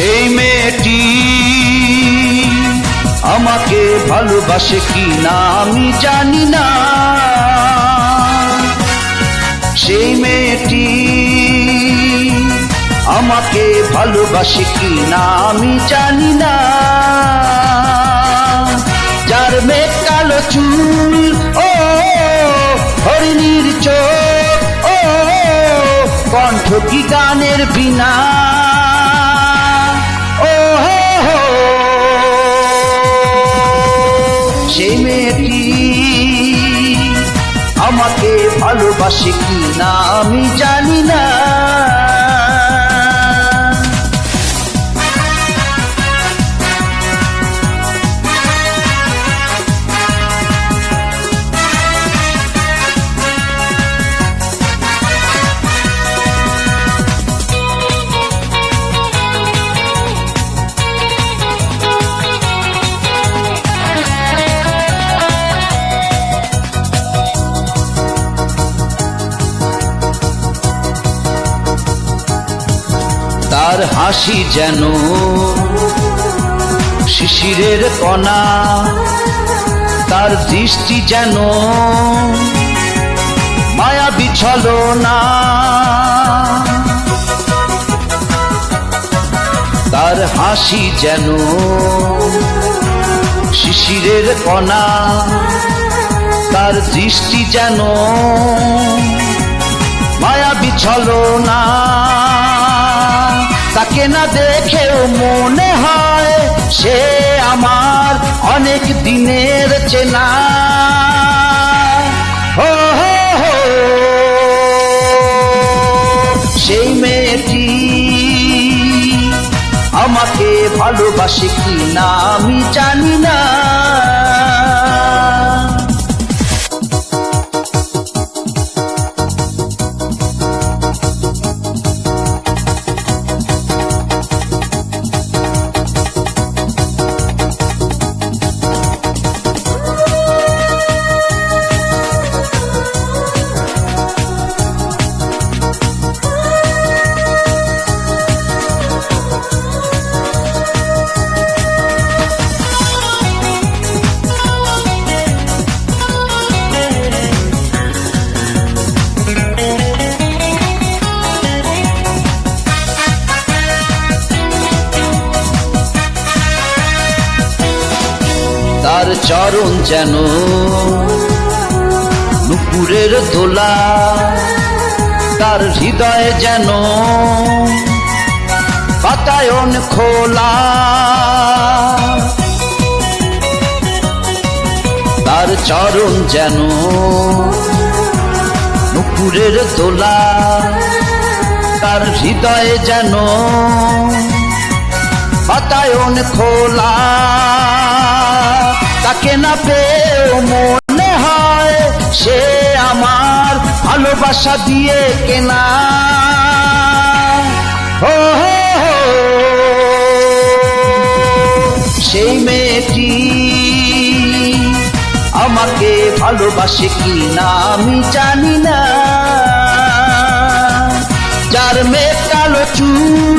সেই মেয়েটি আমাকে ভালোবাসে কি না আমি জানি না। সেই মেয়েটি আমাকে ভালোবাসে কি না আমি জানি না। যার মেঘ কালো চুল, ও হরিণীর চোখ, ও কণ্ঠ কি গানের বিনা? ভালোবাসে কি না আমি জানি না। তার হাসি যেন শিশিরের কণা, তার দৃষ্টি যেন মায়া বিছল না তার হাসি যেন শিশিরের কণা, তার দৃষ্টি যেন মায়া বিছল না তাকে না দেখেও মনে হয় সে আমার অনেক দিনের চেনা। সেই মেয়েটি আমাকে ভালোবাসে কি না আমি জানি না তার চরণ যেন নুপুরের দোলা তার হৃদয়ে যেন বাতায়ন খোলা। তার চরণ যেন নুপুরের দোলা তার হৃদয়ে যেন বাতায়ন খোলা। তাকে না পেয়েও মনে হয় সে আমার ভালোবাসা দিয়ে কেনা হো। সেই মেয়েটি আমাকে ভালোবাসে কি না আমি জানি না যার মেয়ে কালো চুল